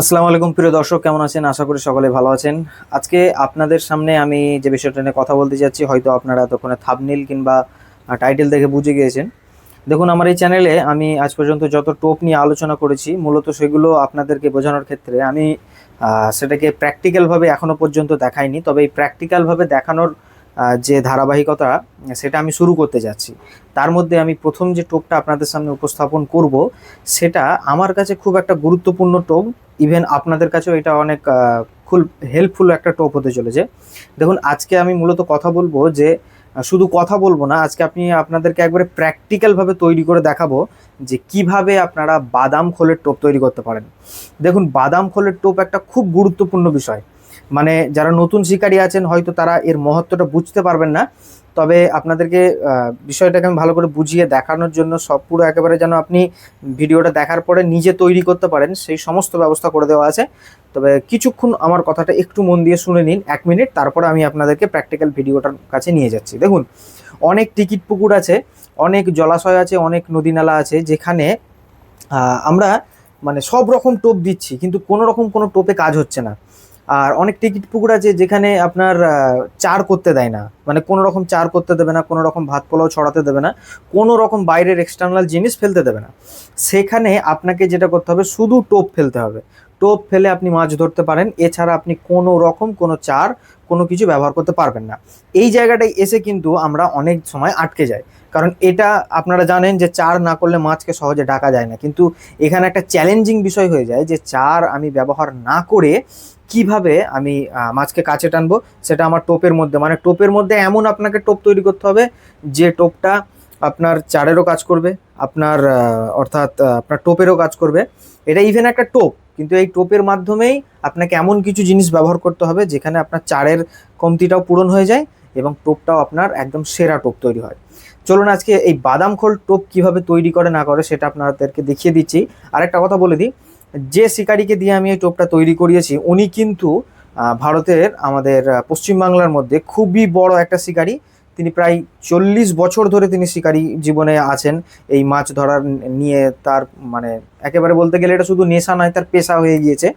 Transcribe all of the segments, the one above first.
আসসালামু আলাইকুম, প্রিয় দর্শক, কেমন আছেন? আশা করি সকলে ভালো আছেন। আজকে আপনাদের সামনে আমি যে বিষয়টা নিয়ে কথা বলতে যাচ্ছি, হয়তো আপনারা এতক্ষণে থাবনিল কিংবা টাইটেল দেখে বুঝে গিয়েছেন। দেখুন, আমার এই চ্যানেলে আমি আজ পর্যন্ত যত টোপ নিয়ে আলোচনা করেছি, মূলত সেগুলো আপনাদেরকে বোঝানোর ক্ষেত্রে আমি সেটাকে প্র্যাকটিক্যালভাবে এখনও পর্যন্ত দেখাইনি। তবে এই প্র্যাকটিক্যালভাবে দেখানোর যে ধারাবাহিকতা, সেটা আমি শুরু করতে যাচ্ছি। তার মধ্যে আমি প্রথম যে টোপটা আপনাদের সামনে উপস্থাপন করব, সেটা আমার কাছে খুব একটা গুরুত্বপূর্ণ টোপ ইভেন আপনাদের কাছেও এটা অনেক খুব হেল্পফুল একটা টোপ হতে চলেছে। দেখুন, আজকে আমি মূলত কথা বলব যে শুধু কথা বলব না, আজকে আপনি আপনাদেরকে একবারে প্র্যাকটিক্যালভাবে তৈরি করে দেখাবো যে কীভাবে আপনারা বাদাম খোলের টোপ তৈরি করতে পারেন। দেখুন, বাদাম খোলের টোপ একটা খুব গুরুত্বপূর্ণ বিষয়। মানে যারা নতুন শিকারী আছেন, হয়তো তারা এর মহত্বটা বুঝতে পারবেন না। তবে আপনাদেরকে বিষয়টাকে আমি ভালো করে বুঝিয়ে দেখানোর জন্য সব পুরো একেবারে যেন আপনি ভিডিওটা দেখার পরে নিজে তৈরি করতে পারেন, সেই সমস্ত ব্যবস্থা করে দেওয়া আছে। তবে কিছুক্ষণ আমার কথাটা একটু মন দিয়ে শুনে নিন, এক মিনিট, তারপরে আমি আপনাদেরকে প্র্যাকটিক্যাল ভিডিওটার কাছে নিয়ে যাচ্ছি। দেখুন, অনেক টিকিট পুকুর আছে, অনেক জলাশয় আছে, অনেক নদী নালা আছে, যেখানে আমরা মানে সব রকম টোপ দিচ্ছি, কিন্তু কোনো রকম কোনো টোপে কাজ হচ্ছে না। আর অনেক টিকিট পুকুর আছে যেখানে আপনার চার করতে দেয় না। মানে কোনো রকম চার করতে দেবে না, কোনো রকম ভাত পোলাও ছড়াতে দেবে না, কোনো রকম বাইরের এক্সটার্নাল জিনিস ফেলতে দেবে না। সেখানে আপনাকে যেটা করতে হবে, শুধু টোপ ফেলতে হবে। টোপ ফেলে আপনি মাছ ধরতে পারেন, এছাড়া আপনি কোনো রকম কোনো চার, কোনো কিছু ব্যবহার করতে পারবেন না। এই জায়গাটায় এসে কিন্তু আমরা অনেক সময় আটকে যাই। কারণ এটা আপনারা জানেন যে চার না করলে মাছকে সহজে ডাকা যায় না। কিন্তু এখানে একটা চ্যালেঞ্জিং বিষয় হয়ে যায় যে চার আমি ব্যবহার না করে কীভাবে আমি মাছকে কাছে টানবো সেটা আমার টোপের মধ্যে মানে টোপের মধ্যে এমন আপনাকে টোপ তৈরি করতে হবে যে টোপটা আপনার চারেরও কাজ করবে, আপনার অর্থাৎ আপনার টোপেরও কাজ করবে। এটা ইভেন একটা টোপ, কিন্তু এই টোপের মাধ্যমেই আপনাকে এমন কিছু জিনিস ব্যবহার করতে হবে যেখানে আপনার চারের কমতিটাও পূরণ হয়ে যায় এবং টোপটাও আপনার একদম সেরা টোপ তৈরি হয়। চলুন আজকে এই বাদাম খোল টোপ কীভাবে তৈরি করে না করে সেটা আপনাদেরকে দেখিয়ে দিচ্ছি। আরেকটা কথা বলে দিই যে শিকারিকে দিয়ে আমি এই টোপটা তৈরি করিয়েছি, উনি কিন্তু ভারতের, আমাদের পশ্চিমবাংলার মধ্যে খুবই বড় একটা শিকারী। তিনি প্রায় চল্লিশ বছর ধরে তিনি শিকারী জীবনে আছেন। এই মাছ ধরার নিয়ে তার মানে একেবারে বলতে গেলে এটা শুধু নেশা নয়, তার পেশা হয়ে গিয়েছে।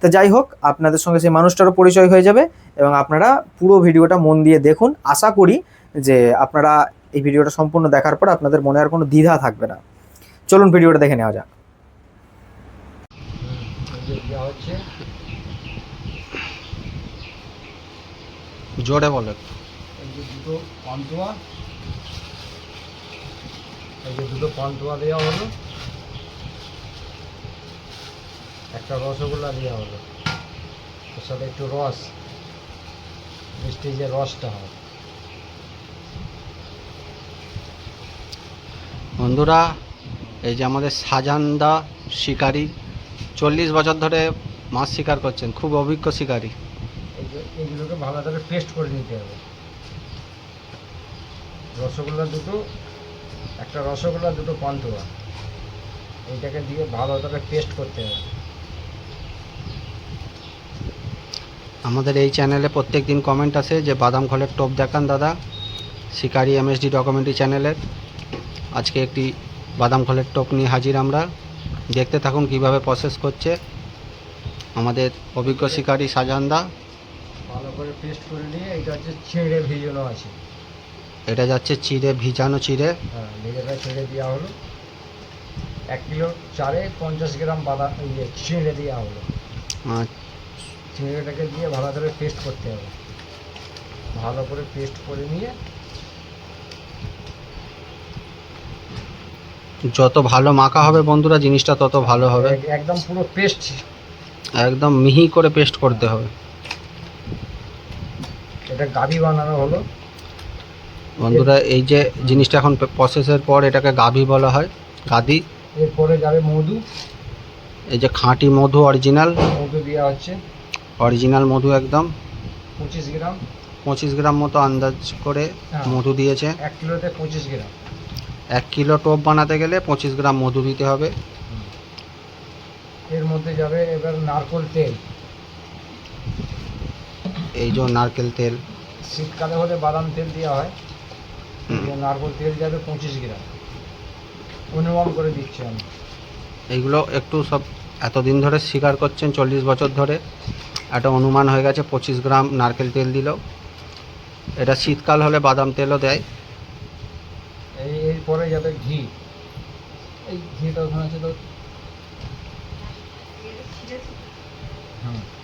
তো যাই হোক, আপনাদের সঙ্গে সেই মানুষটারও পরিচয় হয়ে যাবে এবং আপনারা পুরো ভিডিওটা মন দিয়ে দেখুন। আশা করি যে আপনারা এই ভিডিওটা সম্পূর্ণ দেখার পর আপনাদের মনে আর কোনো দ্বিধা থাকবে না। চলুন ভিডিওটা দেখে নেওয়া যাক দেওয়া হচ্ছে জোরে বলো এই যে দুটো পান্তুয়া এই যে দুটো পান্তুয়া দেওয়া হলো। একটা রসগোল্লা দেওয়া হলো। ওর সাথে একটু রস মিষ্টি যে রসটা হয়। বন্ধুরা এই যে আমাদের সাজানদা শিকারী চল্লিশ বছর ধরে মাছ শিকার করছেন খুব অভিজ্ঞ শিকারী। এইগুলোকে ভালো করে পেস্ট করে নিতে হবে। রসগোল্লা দুটো, একটা রসগোল্লা দুটো পান্তুয়া এইটাকে দিয়ে ভালো করে পেস্ট করতে হবে। আমাদের এই চ্যানেলে প্রত্যেক দিন কমেন্ট আসে যে বাদাম খলের টোপ দেখান দাদা, শিকারি এমএসডি ডকুমেন্টারি চ্যানেলের আজকে একটি বাদাম খলের টোপ নিয়ে হাজির আমরা। দেখতে থাকুন কীভাবে প্রসেস করছে। আমাদের অভিজ্ঞ শিকারী সাজানদা করে পেস্ট করে নিয়ে এটা হচ্ছে ছেড়ে ভিজানো আছে। এটা যাচ্ছে চিড়ে ভিজানো চিড়ে। হ্যাঁ ভেজাটা ছেড়ে দেওয়া হলো। এক কিলো চারে পঞ্চাশ গ্রাম বাদাম ইয়ে ছেড়ে দেওয়া হলো। ছেড়েটাকে দিয়ে ভালো করে পেস্ট করতে হবে। ভালো করে পেস্ট করে নিয়ে যত ভালো মাখা হবে বন্ধুরা জিনিসটা তত ভালো হবে। একদম পুরো পেস্ট একদম মিহি করে পেস্ট করতে হবে। এটা গাভি বানানো হলো। বন্ধুরা এই যে জিনিসটা এখন প্রসেসের পর এটাকে গাভি বলা হয় গাদি এরপরে যাবে মধু। এই যে খাঁটি মধু অরিজিনাল মধু দেওয়া হচ্ছে। অরিজিনাল মধু একদম। পঁচিশ গ্রাম। পঁচিশ গ্রাম মতো আন্দাজ করে হ্যাঁ। মধু দিয়েছে। এক কিলোতে পঁচিশ গ্রাম। এক কিলো টোপ বানাতে গেলে পঁচিশ গ্রাম মধু দিতে হবে। এর মধ্যে যাবে এবার নারকোল তেল। এই যে নারকেল তেল। শীতকালে হলে বাদাম তেল দেওয়া হয়। নারকোল তেল যাবে পঁচিশ গ্রাম। অনুমান করে দিচ্ছি আমি। এইগুলো একটু সব এতদিন ধরে শিকার করছেন চল্লিশ বছর ধরে। একটা অনুমান হয়ে গেছে পঁচিশ গ্রাম নারকেল তেল দিল। এটা শীতকাল হলে বাদাম তেলও দেয়। এই এরপরে যাবে ঘি এই ঘিটা ওখানে আছে তো। হুম এরা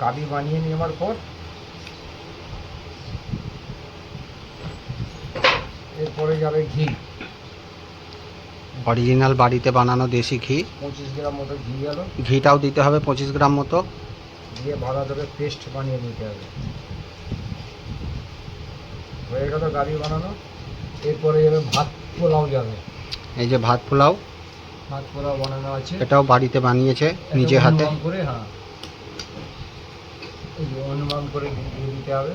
গাবি বানিয়ে নেওয়ার পর এরপরে যাবে ঘি। অরিজিনাল বাড়িতে বানানো দেশি ঘি। পঁচিশ গ্রাম মতো ঘি গেল ঘিটাও দিতে হবে পঁচিশ গ্রাম মতো। দিয়ে ভালো করে পেস্ট বানিয়ে নিতে হবে। হয়ে গেল গাবি বানানো। এরপরে যাবে ভাত পোলাও যাবে। এই যে ভাত পোলাও। ভাত পোলাও বানানো আছে। এটাও বাড়িতে বানিয়েছে নিজে হাতে। করে হ্যাঁ। অনুমান করে দিয়ে দিতে হবে।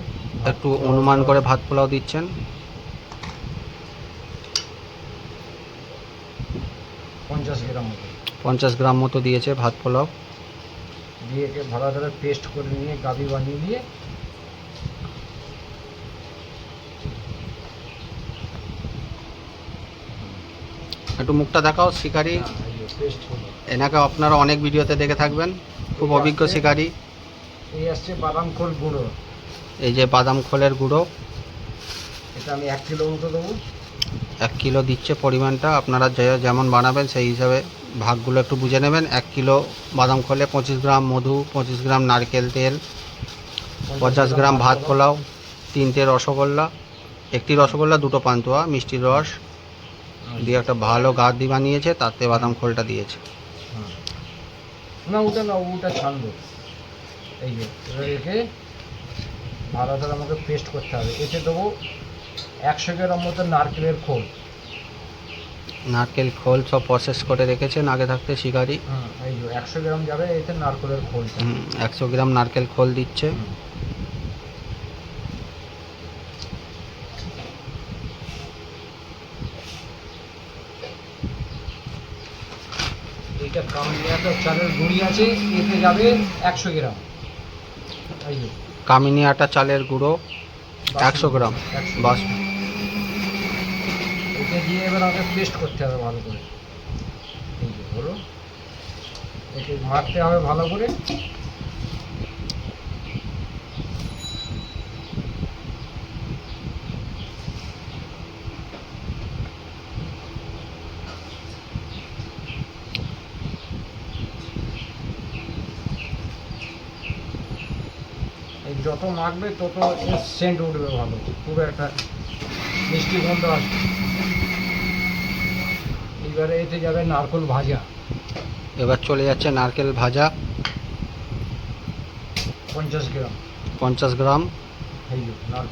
একটু অনুমান করে ভাত পোলাও দিচ্ছেন। পঞ্চাশ গ্রাম মতো। পঞ্চাশ গ্রাম মতো দিয়েছে ভাত পোলাও। দিয়ে ভালো করে পেস্ট করে নিয়ে গাবি বানিয়ে নিয়ে একটু মুখটা দেখাও শিকারি। পেস্ট এনাকে আপনারা অনেক ভিডিওতে দেখে থাকবেন। খুব অভিজ্ঞ শিকারি। এই আসছে বাদাম খোল গুঁড়ো। এই যে বাদাম খোলের গুঁড়ো। এটা আমি এক কিলো মতো দেবো। এক কিলো দিচ্ছে পরিমাণটা আপনারা যে যেমন বানাবেন সেই হিসাবে ভাগগুলো একটু বুঝে নেবেন। এক কিলো বাদাম খোলে পঁচিশ গ্রাম মধু পঁচিশ গ্রাম নারকেল তেল পঞ্চাশ গ্রাম ভাত পোলাও তিনটে রসগোল্লা একটি রসগোল্লা দুটো পান্তুয়া মিষ্টির রস দিয়ে একটা ভালো গা গাদি বানিয়েছে তাতে বাদাম খোলটা দিয়েছে। হ্যাঁ। না ওটা না ওটা এই যে রেখে ভালো করে আমাকে পেস্ট করতে হবে। এতে দেবো একশো গ্রাম মতো নারকেলের খোল। নারকেল খোল সব প্রসেস করে রেখেছেন আগে থাকতে শিকারি। এই যে একশো গ্রাম যাবে এতে নারকেলের খোল একশো গ্রাম নারকেল খোল দিচ্ছে। এইটা কামিয়াটা চালের গুঁড়ি আছে এতে যাবে একশো গ্রাম। কামিনী আটা চালের গুঁড়ো একশো গ্রাম বাস। এটা দিয়ে এবার আমাকে পেস্ট করতে হবে ভালো করে। এই যে হলো একে মাখতে হবে ভালো করে। যত মাখবে তত সেন্ট উঠবে ভালো। খুব একটা মিষ্টি গন্ধ আসবে এবারে এতে যাবে নারকল ভাজা। এবার চলে যাচ্ছে নারকেল ভাজা। পঞ্চাশ গ্রাম। পঞ্চাশ গ্রাম।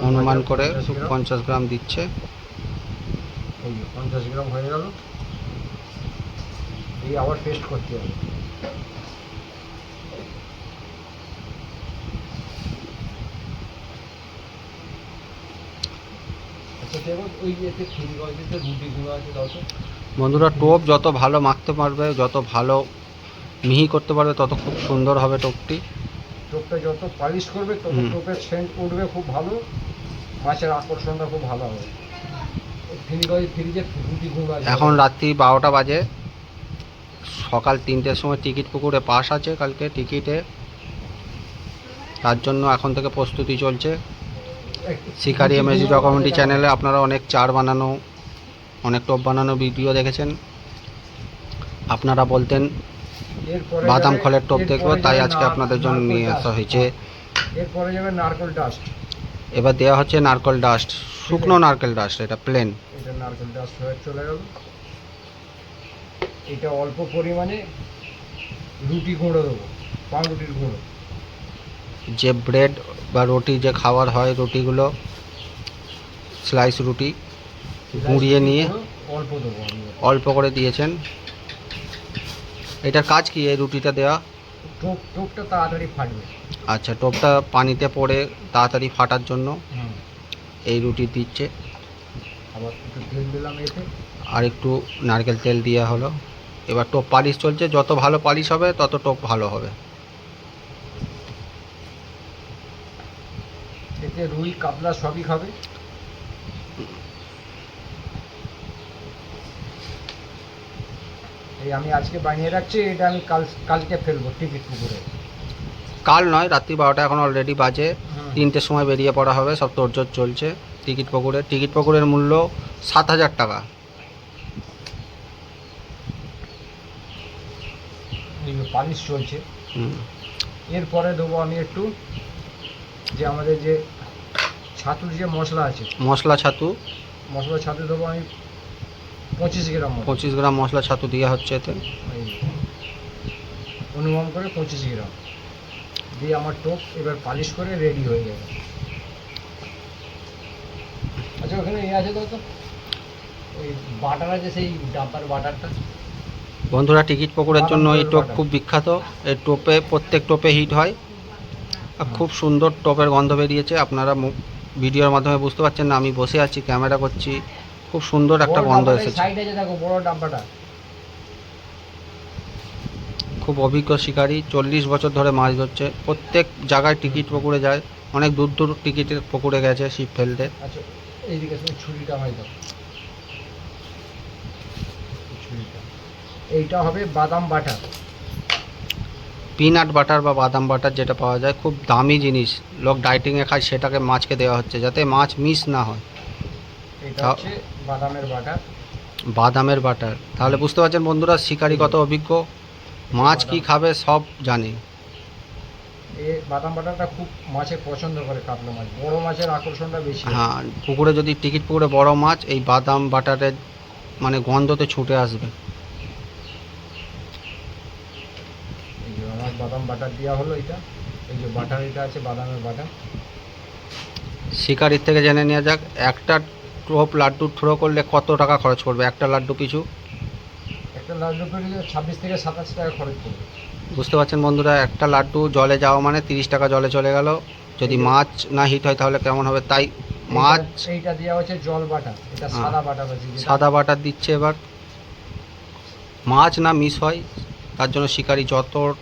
অনুমান করে 50 পঞ্চাশ গ্রাম দিচ্ছে। পঞ্চাশ গ্রাম হয়ে গেল। দিয়ে আবার পেস্ট করতে হবে আচ্ছা দেখো ওই এতে ফুলগঞ্জেতে রুটিগুলো আছে দাও তো বন্ধুরা টোপ যত ভালো মাখতে পারবে যত ভালো মিহি করতে পারবে তত খুব সুন্দর হবে টোপটি। টোপটা যত পালিশ করবে তত টোপের সেন্ট উঠবে খুব ভালো। মাছের আকর্ষণটা খুব ভালো হবে। এখন রাত্রি বারোটা বাজে। সকাল তিনটের সময় টিকিট পুকুরে পাস আছে কালকে টিকিটে। তার জন্য এখন থেকে প্রস্তুতি চলছে। শিকারি এমএসডি ডকুমেন্টারি চ্যানেলে আপনারা অনেক চার বানানো অনেক টোপ বানানো ভিডিও দেখেছেন। আপনারা বলতেন বাদাম খোলের টোপ দেখব তাই আজকে আপনাদের জন্য নিয়ে আসা হয়েছে। এরপরে যাবে নারকেল ডাস্ট এবার দেওয়া হচ্ছে নারকেল ডাস্ট শুকনো নারকেল ডাস্ট এটা প্লেন এটা নারকেল ডাস্ট হয়ে চলে গেল। এটা অল্প পরিমাণে রুটি গুঁড়ো দেবো পাউরুটির গুঁড়ো। যে ব্রেড বা রুটি যে খাবার হয় রুটিগুলো স্লাইস রুটি গুঁড়িয়ে নিয়ে অল্প অল্প করে দিয়েছেন। এটার কাজ কি এই রুটিটা দেওয়া? টোপ টোপটা তাড়াতাড়ি ফাটবে। আচ্ছা টোপটা পানিতে পড়ে তাড়াতাড়ি ফাটার জন্য এই রুটি দিচ্ছে। আবার একটু তেল দিলাম এতে। আর একটু নারকেল তেল দেওয়া হলো। এবার টোপ পালিশ চলছে যত ভালো পালিশ হবে তত টোপ ভালো হবে। এতে রুই কাতলা সবই খাবে। এই আমি আজকে বানিয়ে রাখছি এটা আমি কাল কালকে ফেলব টিকিট পুকুরে কাল নয় রাত্রি বারোটা এখন অলরেডি বাজে। তিনটের সময় বেরিয়ে পড়া হবে সব তোড়জোড় চলছে। টিকিট পুকুরে টিকিট পুকুরের মূল্য সাত হাজার টাকা। পালিশ চলছে। এরপরে দেবো আমি একটু যে আমাদের যে ছাতুর যে মশলা আছে মশলা ছাতু। মশলা ছাতু দেবো আমি পঁচিশ গ্রাম পঁচিশ গ্রাম মশলা ছাতু দেওয়া হচ্ছে এতে। অনুমান করে পঁচিশ গ্রাম। দিয়ে আমার টোপ এবার পালিশ করে রেডি হয়ে যাবে আচ্ছা ওখানে ইয়ে আছে তো? ওই বাটার আছে সেই ডাব্বার বাটারটা। বন্ধুরা টিকিট পুকুরের জন্য এই টোপ খুব বিখ্যাত। এই টোপে প্রত্যেক টোপে হিট হয়। আর খুব সুন্দর টোপের গন্ধ বেরিয়েছে। আপনারা ভিডিওর মাধ্যমে বুঝতে পারছেন না আমি বসে আছি ক্যামেরা করছি। খুব সুন্দর একটা গন্ধ এসেছে। খুব অভিজ্ঞ শিকারী চল্লিশ বছর ধরে মাছ ধরছে। প্রত্যেক জায়গায় টিকিট পুকুরে যায়। অনেক দূর দূর টিকিটের পুকুরে গেছে ছিপ ফেলতে। আচ্ছা এইটা হবে বাদাম বাটার। পিনাট বাটার বা বাদাম বাটার যেটা পাওয়া যায় খুব দামি জিনিস। লোক ডাইটিংয়ে খায় সেটাকে মাছকে দেওয়া হচ্ছে যাতে মাছ মিস না হয়। এটা হচ্ছে বাদামের বাটার বাদামের বাটার তাহলে বুঝতে পারছেন বন্ধুরা শিকারি কত অভিজ্ঞ মাছ কি খাবে সব জানে। বাদাম খুব মাছে পছন্দ করে কাতলা মাছ। বড় মাছের আকর্ষণটা বেশি হ্যাঁ। পুকুরে যদি টিকিট পুকুরে বড় মাছ এই বাদাম বাটারের মানে গন্ধতে ছুটে আসবে এই যে আমার বাদাম বাটার দেওয়া হলো এটা। এই যে বাটার এটা আছে বাদামের বাটার। শিকারির থেকে জেনে নেওয়া যাক একটা টোপ লাড্ডু থ্রো করলে কত টাকা খরচ করবে একটা লাড্ডু পিছু। একটা লাড্ডু করে ছাব্বিশ থেকে সাতাশ টাকা খরচ করবে বুঝতে পারছেন বন্ধুরা একটা লাড্ডু জলে যাওয়া মানে তিরিশ টাকা জলে চলে গেল। যদি মাছ না হিট হয় তাহলে কেমন হবে? তাই মাছ এইটা- দেওয়া হচ্ছে জল বাটার এটা হ্যাঁ। সাদা আছে সাদা বাটার দিচ্ছে এবার। মাছ না মিস হয় তার জন্য শিকারি যত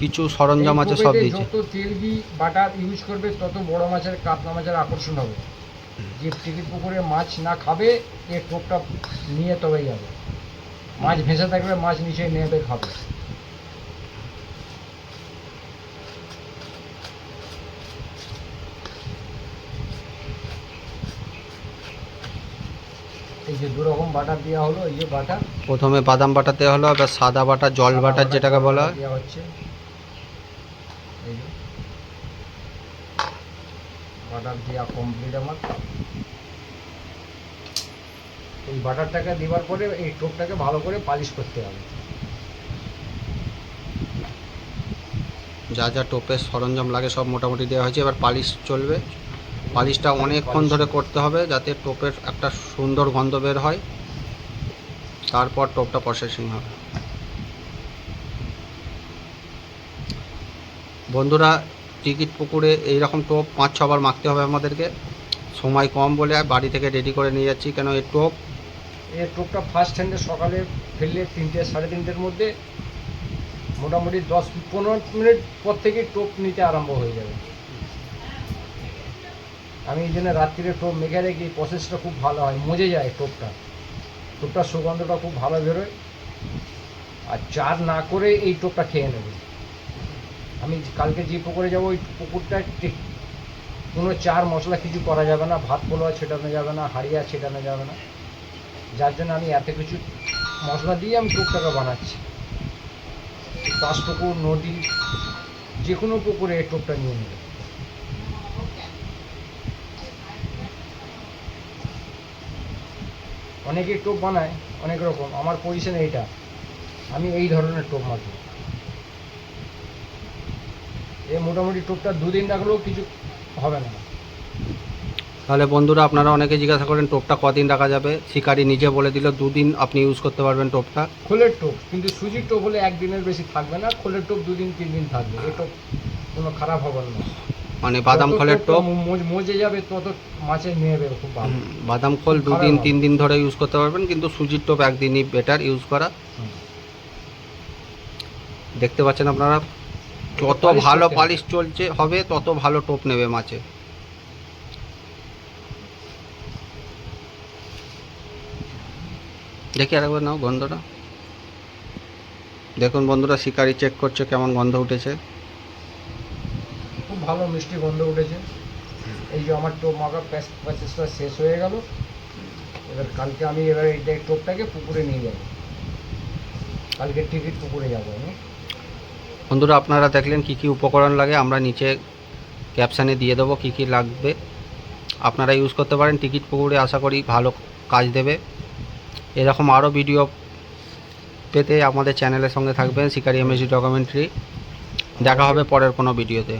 কিছু সরঞ্জাম আছে সব দিচ্ছে যত তেলবি বাটার ইউজ করবে তত বড় মাছের কাতলা মাছের আকর্ষণ হবে। যে টিকিট পুকুরে মাছ না খাবে এই টোপটা নিয়ে তবেই যাবে। মাছ ভেসে থাকবে মাছ নিচে নেবে খাবে। এই যে দু রকম বাটার দেওয়া হলো এই যে বাটার। প্রথমে বাদাম দেওয়া হলো এবার সাদা বাটা জল বাটার যেটাকে বলা হয়। দেওয়া হচ্ছে। এই যে। বাটার দেওয়া কমপ্লিট আমার। এই বাটারটাকে দেওয়ার পরে এই টোপটাকে ভালো করে পালিশ করতে হবে। যা যা টোপের সরঞ্জাম লাগে সব মোটামুটি দেওয়া হয়েছে। এবার পালিশ চলবে। পালিশটা অনেকক্ষণ ধরে করতে হবে যাতে টোপের একটা সুন্দর গন্ধ বের হয়। তারপর টোপটা প্রসেসিং হবে। বন্ধুরা, টিকিট পুকুরে এইরকম টোপ পাঁচ ছবার মাখতে হবে আমাদেরকে। সময় কম বলে বাড়ি থেকে রেডি করে নিয়ে যাচ্ছি। কেন এই টোপ? এই টোপটা ফার্স্ট হ্যান্ডে সকালে ফেললে তিনটে, সাড়ে তিনটের মধ্যে মোটামুটি দশ, পনেরো মিনিট পর থেকে টোপ নিতে আরম্ভ হয়ে যাবে। আমি এই জন্য রাত্রিরে টোপ মেখে রেখে প্রসেসটা খুব ভালো হয়, মজে যায় টোপটা। টোপটার সুগন্ধটা খুব ভালো বেরোয়। আর চার না করে এই টোপটা খেয়ে নেবে। আমি কালকে যে পুকুরে যাব, ওই পুকুরটা ঠিক কোনো চার মশলা কিছু করা যাবে না। ভাত পোলোয়া ছেটানো যাবে না, হাড়িয়া ছেটানো যাবে না। যার জন্য আমি এত কিছু মশলা দিয়ে আমি টুকটাকা বানাচ্ছি। পাঁচ পুকুর, নদী, যে কোনো পুকুরে এই টোপটা নিয়ে নেবে। অনেকে টোপ বানায়, অনেক রকম। আমার পজিশন এইটা। আমি এই ধরনের টোপ মারব এই মোটামুটি টোপটা দুদিন রাখলেও কিছু হবে না। তাহলে বন্ধুরা আপনারা অনেকে জিজ্ঞাসা করেন টোপটা কদিন রাখা যাবে? শিকারি নিজে বলে দিল দুদিন আপনি ইউজ করতে পারবেন টোপটা। খোলের টোপ কিন্তু সুজির টোপ হলে একদিনের বেশি থাকবে না খোলের টোপ দুদিন তিন দিন থাকবে। এই টোপ কোনো খারাপ হবে না। মানে বাদাম খোলের টোপ মজে যাবে তত মাছে নেবে খুব ভালো। বাদাম খোল দুদিন তিন দিন ধরে ইউজ করতে পারবেন কিন্তু সুজির টোপ একদিনই বেটার ইউজ করা। দেখতে পাচ্ছেন আপনারা? যত ভালো পালিশ চলছে হবে তত ভালো টোপ নেবে মাছে। দেখি আরেকবার নাও গন্ধটা। দেখুন বন্ধুরা শিকারি চেক করছে কেমন গন্ধ উঠেছে। খুব ভালো মিষ্টি গন্ধ উঠেছে। এই যে আমার টোপ মাখা প্যাসেজটা শেষ হয়ে গেল। এবার কালকে আমি এবার এই টোপটাকে পুকুরে নিয়ে যাব। কালকে টিকিট পুকুরে যাব আমি। বন্ধুরা, আপনারা দেখলেন কি কি উপকরণ লাগে। আমরা নিচে ক্যাপশানে দিয়ে দেবো কি কি লাগবে। আপনারা ইউজ করতে পারেন। টিকিট পুকুরে আশা করি ভালো কাজ দেবে। এরকম আরও ভিডিও পেতে আমাদের চ্যানেলের সঙ্গে থাকবেন। শিকারি এমএসি ডকুমেন্টারি দেখা হবে পরের কোনো ভিডিওতে